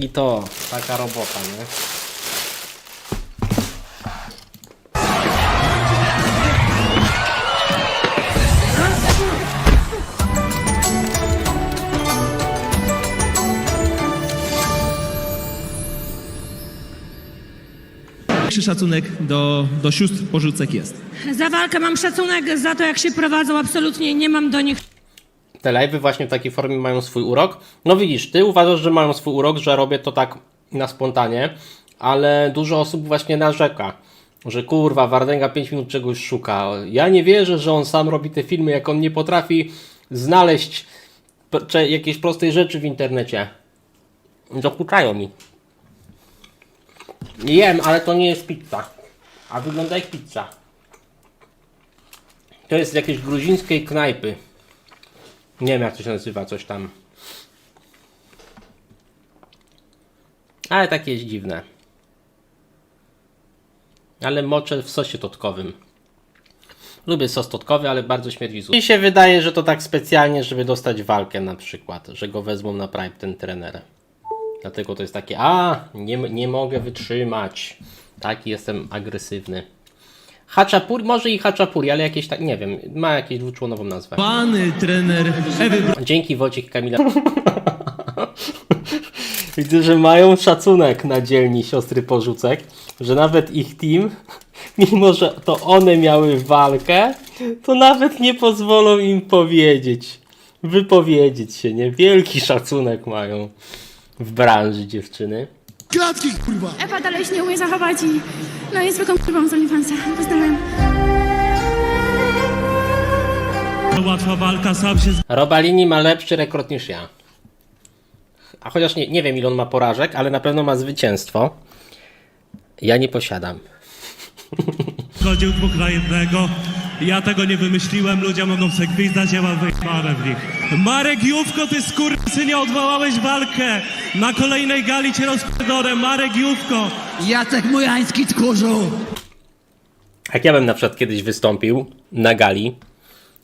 I to, taka robota, nie? Większy szacunek do, do sióstr porzucek jest. Za walkę mam szacunek, za to jak się prowadzą, absolutnie nie mam do nich Te live'y właśnie w takiej formie mają swój urok. No widzisz, ty uważasz, że mają swój urok, że robię to tak na spontanie, ale dużo osób właśnie narzeka, że kurwa, Wardęga 5 minut czegoś szuka. Ja nie wierzę, że on sam robi te filmy, jak on nie potrafi znaleźć jakiejś prostej rzeczy w internecie. Dokuczają mi. Jem, ale to nie jest pizza. A wygląda jak pizza. To jest z jakiejś gruzińskiej knajpy. Nie wiem jak to się nazywa, coś tam. Ale takie jest dziwne. Ale moczę w sosie totkowym. Lubię sos totkowy, ale bardzo śmierdzi Mi się wydaje, że to tak specjalnie, żeby dostać walkę na przykład, że go wezmą na Prime ten trener. Dlatego to jest takie, a nie, nie mogę wytrzymać. Taki jestem agresywny. Haczapuri, może i Haczapuri, ale jakieś tak, nie wiem, ma jakieś dwuczłonową nazwę. Pan trener Ewy Dzięki Wojciech i Kamila. Widzę, że mają szacunek na dzielni siostry porzucek, że nawet ich team, mimo że to one miały walkę, to nawet nie pozwolą im powiedzieć, wypowiedzieć się, nie? Wielki szacunek mają w branży dziewczyny. Klatki, kurwa! Ewa dalej się nie umie zachować i no jest zwykłą kurwą z OnlyFansa. Pozdrawiam. łatwa walka, sam się Robalini ma lepszy rekord niż ja. A chociaż nie, nie wiem ile on ma porażek, ale na pewno ma zwycięstwo. Ja nie posiadam. Chodził dwóch na jednego. Ja tego nie wymyśliłem, ludzie mogą se gwizdać, ja mam wyjebane w nich. Marek Jówko, ty skurczynie odwołałeś walkę! Na kolejnej gali cię rozpierdolę, Marek Jówko! Jacek Mojański, tchórzu! Jak ja bym na przykład kiedyś wystąpił na gali,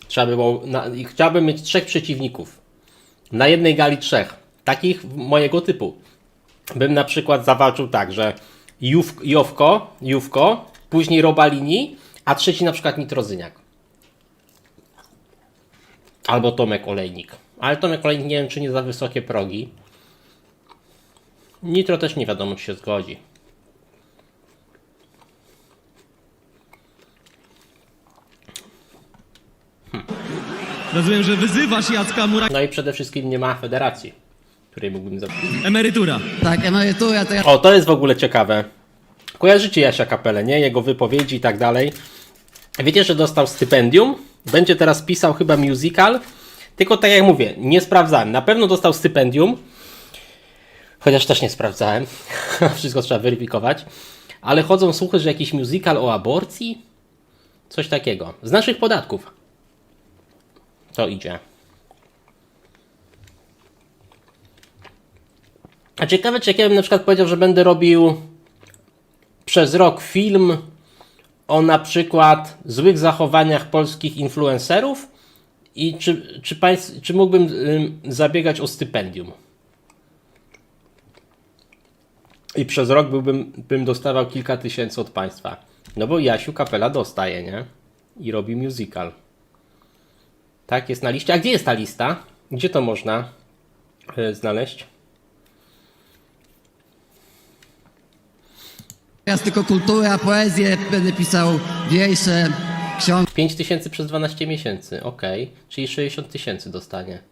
trzeba by było, na, i chciałbym mieć trzech przeciwników. Na jednej gali trzech. Takich mojego typu. Bym na przykład zawalczył tak, że Jowko, Jówko, później Robalini, a trzeci na przykład Nitrozyniak. Albo Tomek Olejnik. Ale Tomek Olejnik nie wiem, czy nie za wysokie progi. Nitro też nie wiadomo, czy się zgodzi. Rozumiem, że wyzywasz Jacka Mura. No i przede wszystkim nie ma federacji, której mógłbym zabrać. Emerytura. Tak, emerytura to ja... O, to jest w ogóle ciekawe. Kojarzycie Jasia Kapelę, nie? Jego wypowiedzi i tak dalej. Wiecie, że dostał stypendium? Będzie teraz pisał chyba musical. Tylko tak jak mówię, nie sprawdzałem. Na pewno dostał stypendium. Chociaż też nie sprawdzałem. Wszystko trzeba weryfikować. Ale chodzą słuchy, że jakiś musical o aborcji? Coś takiego. Z naszych podatków. To idzie. A ciekawe, czy jak ja bym na przykład powiedział, że będę robił przez rok film o na przykład złych zachowaniach polskich influencerów i czy, czy, państw, czy mógłbym ym, zabiegać o stypendium. I przez rok byłbym, bym dostawał kilka tysięcy od państwa. No bo Jasiu Kapela dostaje, nie? I robi musical. Tak, jest na liście. A gdzie jest ta lista? Gdzie to można y, znaleźć? Teraz tylko kultura, poezję, będę pisał wiersze, książki. 5 tysięcy przez 12 miesięcy, ok. Czyli 60 tysięcy dostanie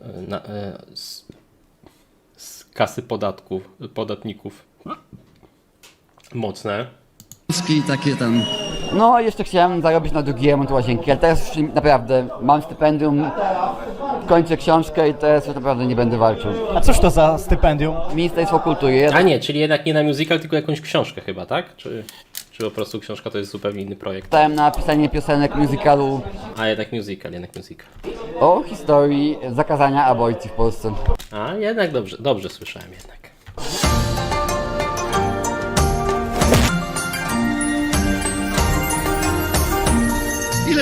e, na, e, z, z kasy podatków, podatników. Mocne. takie tam. No, jeszcze chciałem zarobić na drugi remont łazienki, ale teraz już naprawdę mam stypendium, kończę książkę i teraz już naprawdę nie będę walczył. A cóż to za stypendium? Ministerstwo Kultury, A nie, czyli jednak nie na musical, tylko jakąś książkę chyba, tak? Czy, czy po prostu książka to jest zupełnie inny projekt? dostałem na pisanie piosenek musicalu A jednak musical, jednak musical. o historii zakazania aborcji w Polsce. A jednak dobrze, dobrze słyszałem jednak.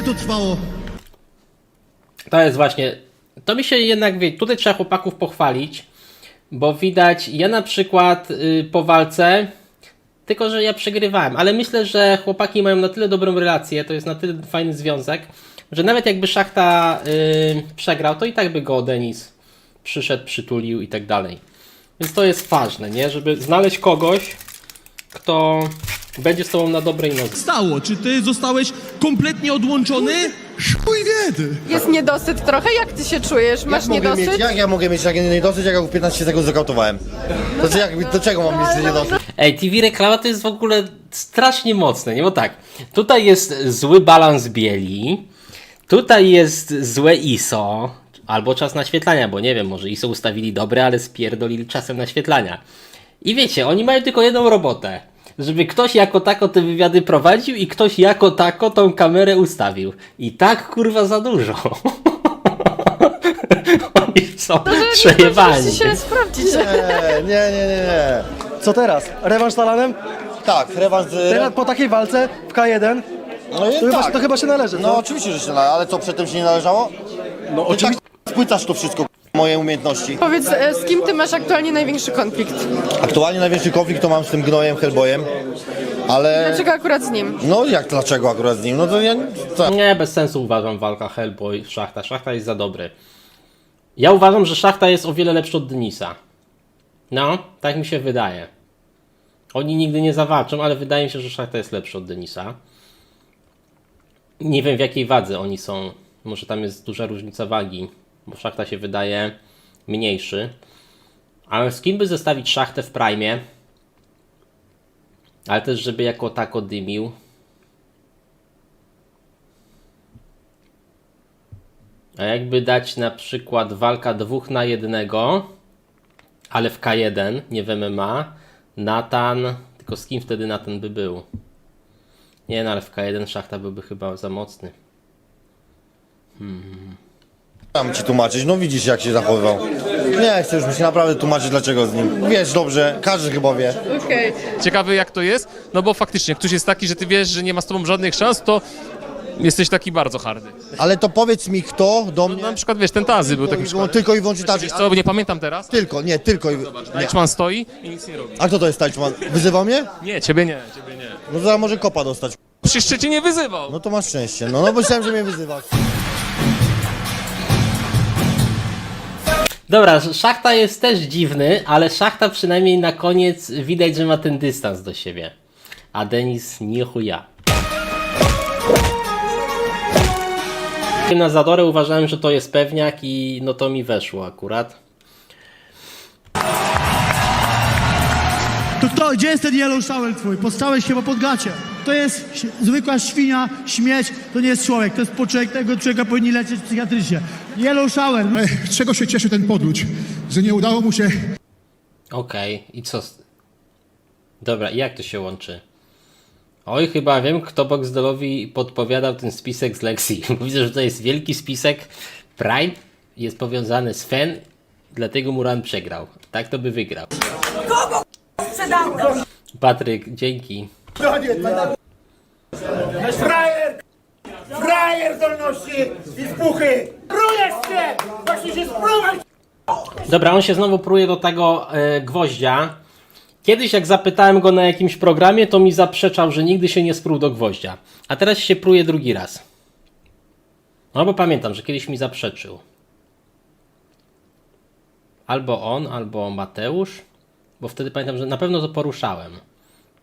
To trwało? To jest właśnie. To mi się jednak wie, tutaj trzeba chłopaków pochwalić, Bo widać, ja na przykład y, po walce, tylko że ja przegrywałem, ale myślę, że chłopaki mają na tyle dobrą relację, to jest na tyle fajny związek, że nawet jakby Szachta y, przegrał, to i tak by go Denis przyszedł, przytulił i tak dalej. Więc to jest ważne, nie? Żeby znaleźć kogoś, kto będzie z tobą na dobrej nodze. Stało, czy ty zostałeś kompletnie odłączony? Chuj wiedy. Jest niedosyt trochę, jak ty się czujesz? Masz Jak mogę niedosyt? mieć, jak ja mogę mieć taki niedosyt, jak ja w 15 sekund zakautowałem? To czy jak, do czego mam mieć niedosyt? Ej, TV reklama to jest w ogóle strasznie mocne, nie? Bo tak, tutaj jest zły balans bieli, tutaj jest złe ISO, albo czas naświetlania, bo nie wiem, może ISO ustawili dobre, ale spierdolili czasem naświetlania. I wiecie, oni mają tylko jedną robotę. Żeby ktoś jako tako te wywiady prowadził i ktoś jako tako tą kamerę ustawił. I tak kurwa za dużo. Oni są przejebani. Musisz się sprawdzić. Nie, nie, nie, nie. Co teraz? Rewanż z Talanem? Tak, rewanż z... Teraz po takiej walce w K1 No jest to, chyba, tak. to chyba się należy. No co? oczywiście, że się należy, ale co przedtem się nie należało? no Ty tak spłycasz to wszystko, moje umiejętności. Powiedz, e, z kim ty masz aktualnie największy konflikt? Aktualnie największy konflikt to mam z tym gnojem, Hellboyem, ale... Dlaczego akurat z nim? No jak dlaczego akurat z nim? No to ja... Co? Nie, bez sensu uważam walka Hellboy, Szachta. Szachta jest za dobry. Ja uważam, że Szachta jest o wiele lepszy od Denisa. No, tak mi się wydaje. Oni nigdy nie zawalczą, ale wydaje mi się, że Szachta jest lepszy od Denisa. Nie wiem w jakiej wadze oni są. Może tam jest duża różnica wagi, bo Szachta się wydaje mniejszy. Ale z kim by zestawić Szachtę w prime? Ale też, żeby jako tako dymił. A jakby dać na przykład walka dwóch na jednego, ale w K1, nie w MMA, Natan, tylko z kim wtedy Natan by był? Nie no, ale w K1 Szachta byłby chyba za mocny. Mam ci tłumaczyć, no widzisz jak się zachowywał. Nie chcę już mi się naprawdę tłumaczyć dlaczego z nim. Wiesz dobrze, każdy chyba wie. Okej. Ciekawy jak to jest, no bo faktycznie, jak ktoś jest taki, że ty wiesz, że nie ma z tobą żadnych szans, to jesteś taki bardzo hardy. Ale to powiedz mi kto do mnie... Na przykład, wiesz, ten Tazy był takim No, przykładem. tylko i wyłącznie tak. Wiesz co, nie pamiętam teraz. Tylko, nie, tylko i... Nie. Leczman stoi i nic nie robi. A kto to jest Tańczman? Wyzywał mnie? Nie, ciebie nie, ciebie nie. No zaraz może kopa dostać. Przecież cię nie wyzywał. No to masz szczęście. No, no bo myślałem, że mnie wyzywa. Dobra, Szachta jest też dziwny, ale Szachta przynajmniej na koniec widać, że ma ten dystans do siebie. A Denis nie chuja. Na Zadorę uważałem, że to jest pewniak i no to mi weszło akurat. To kto, gdzie jest ten yellow shower twój? Postrzałeś chyba pod gacie. To jest zwykła świnia, śmieć, to nie jest człowiek, to jest poczek, tego człowieka powinni leczyć psychiatrycznie. Yellow shower. Czego się cieszy ten podróż? Że nie udało mu się Okej, i co? z- Dobra, i jak to się łączy? Oj, chyba wiem, kto Boxdelowi podpowiadał ten spisek z Lexi. Widzę, że to jest wielki spisek. Prime jest powiązany z Fen, dlatego Muran przegrał. Tak to by wygrał. Patryk, dzięki. Frajer zdolności i spuchy! Prujesz się! Właśnie się spróbować! Dobra, on się znowu pruje do tego e, gwoździa. Kiedyś jak zapytałem go na jakimś programie, to mi zaprzeczał, że nigdy się nie sprół do gwoździa. A teraz się pruje drugi raz. No bo pamiętam, że kiedyś mi zaprzeczył. Albo on, albo Mateusz. Bo wtedy pamiętam, że na pewno to poruszałem.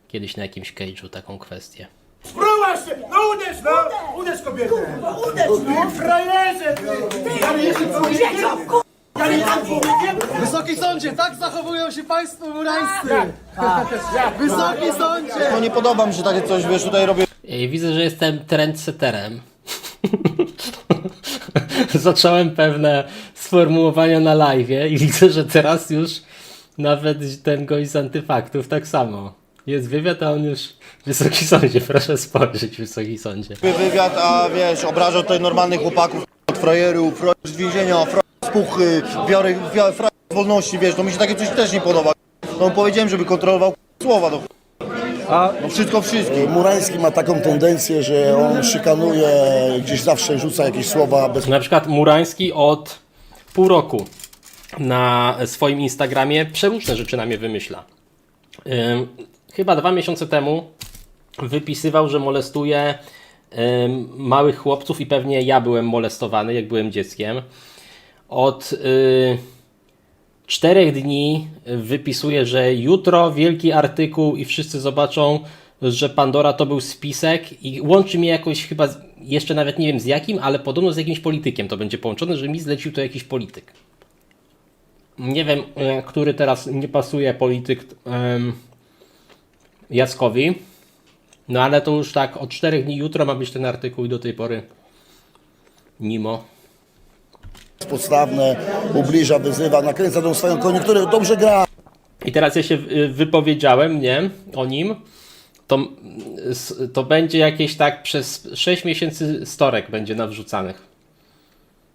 Kiedyś na jakimś cage'u taką kwestię. Spróbować się! No uderz, no! Uderz kobietę! No uderz, no! Frajerze, ty! Ja nie jestem człowiekiem! Ja nie jestem człowiekiem! Wysoki sądzie, tak zachowują się państwo murańscy! Wysoki sądzie! No nie podoba mi się takie coś, wiesz, tutaj robię Ej, Widzę, że jestem trendsetterem. Zacząłem pewne sformułowania na live i widzę, że teraz już nawet ten gość z antyfaktów tak samo. Jest wywiad, a on już Wysoki Sądzie, proszę spojrzeć Wysoki Sądzie. wywiad, a wiesz, obrażał tutaj normalnych chłopaków od frajerów, frajer z więzienia, frajer z puchy, wiary, wiary, frajer z wolności, wiesz, no mi się takie coś też nie podoba. No powiedziałem, żeby kontrolował słowa, no. No wszystko wszystkim. Murański ma taką tendencję, że on szykanuje, gdzieś zawsze rzuca jakieś słowa bez... Na przykład Murański od pół roku na swoim Instagramie przeróżne rzeczy na mnie wymyśla. Ym, chyba dwa miesiące temu wypisywał, że molestuje małych chłopców i pewnie ja byłem molestowany, jak byłem dzieckiem. Od y, czterech dni wypisuje, że jutro wielki artykuł i wszyscy zobaczą, że Pandora to był spisek i łączy mnie jakoś chyba, jeszcze nawet nie wiem z jakim, ale podobno z jakimś politykiem to będzie połączone, że mi zlecił to jakiś polityk. Nie wiem, e, który teraz nie pasuje polityk em, Jackowi, no ale to już tak od czterech dni jutro ma być ten artykuł i do tej pory Nimo. Podstawne, ubliża, wyzywa, nakręca tą swoją koniunkturę, dobrze gra. I teraz ja się y, wypowiedziałem, nie, o nim. To, to będzie jakieś tak przez 6 miesięcy storek będzie nawrzucanych.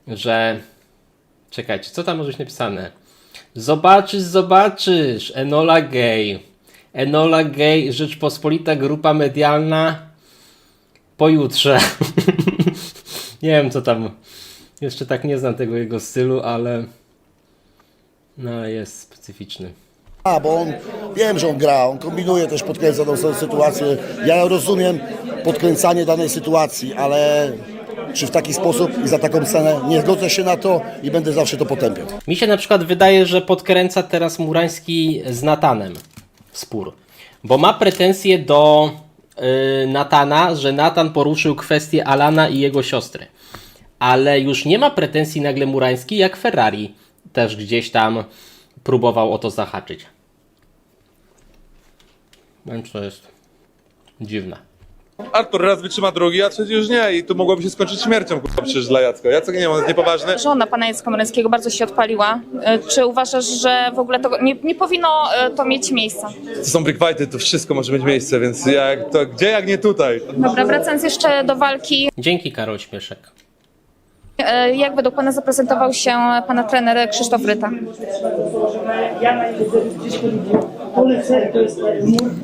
Że. Czekajcie, co tam może być napisane? Zobaczysz, zobaczysz. Enola Gay. Enola Gay, Rzeczpospolita Grupa Medialna. Pojutrze. nie wiem, co tam. Jeszcze tak nie znam tego jego stylu, ale. No, ale jest specyficzny. A, bo on, wiem, że on gra, on kombinuje też, podkręca tą sytuację. Ja rozumiem podkręcanie danej sytuacji, ale czy w taki sposób i za taką cenę nie zgodzę się na to i będę zawsze to potępiał. Mi się na przykład wydaje, że podkręca teraz Murański z Natanem spór, bo ma pretensje do y, Natana, że Natan poruszył kwestię Alana i jego siostry. Ale już nie ma pretensji nagle Murański, jak Ferrari też gdzieś tam próbował o to zahaczyć. Wiem, to jest dziwne. Artur raz wytrzyma drugi, a trzeci już nie i tu mogłoby się skończyć śmiercią kurwa, przecież dla Jacka. Jacek nie ma, jest niepoważny. Żona pana Jacka Morańskiego bardzo się odpaliła. E, Czy uważasz, że w ogóle to nie, nie powinno e, to mieć miejsca? To są brick fighty, to wszystko może mieć miejsce, więc jak, to gdzie jak nie tutaj? Dobra, wracając jeszcze do walki. Dzięki Karol Śmieszek. e, Jak według pana zaprezentował się pana trener Krzysztof Ryta?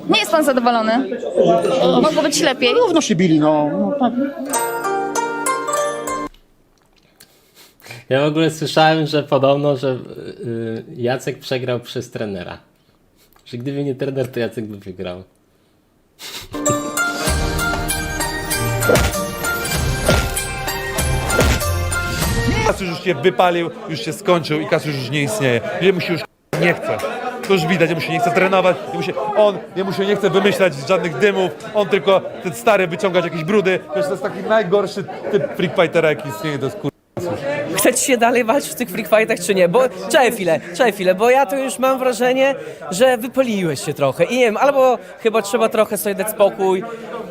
Nie jest pan zadowolony? Mogło być lepiej. Równo się bili, no. no tak. Ja w ogóle słyszałem, że podobno, że y, Jacek przegrał przez trenera. Że gdyby nie trener, to Jacek by wygrał. Kasiusz już się wypalił, już się skończył i Kasiusz już nie istnieje. Jemu się już nie chce. To już widać, jemu się nie chce trenować, jemu się, on, jemu się nie chce wymyślać żadnych dymów, on tylko ten stary wyciągać jakieś brudy. Wiesz, to jest taki najgorszy typ freak fightera, jaki istnieje, to jest kur... Chce ci się dalej walczyć w tych free fightach, czy nie? Bo czekaj chwilę, czekaj chwilę, bo ja to już mam wrażenie, że wypaliłeś się trochę i nie wiem, albo chyba trzeba trochę sobie dać spokój,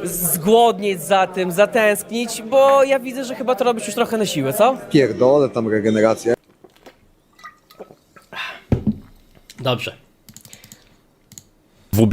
zgłodnieć za tym, zatęsknić, bo ja widzę, że chyba to robisz już trochę na siłę, co? Pierdolę tam regenerację. Dobrze. W ubiegłym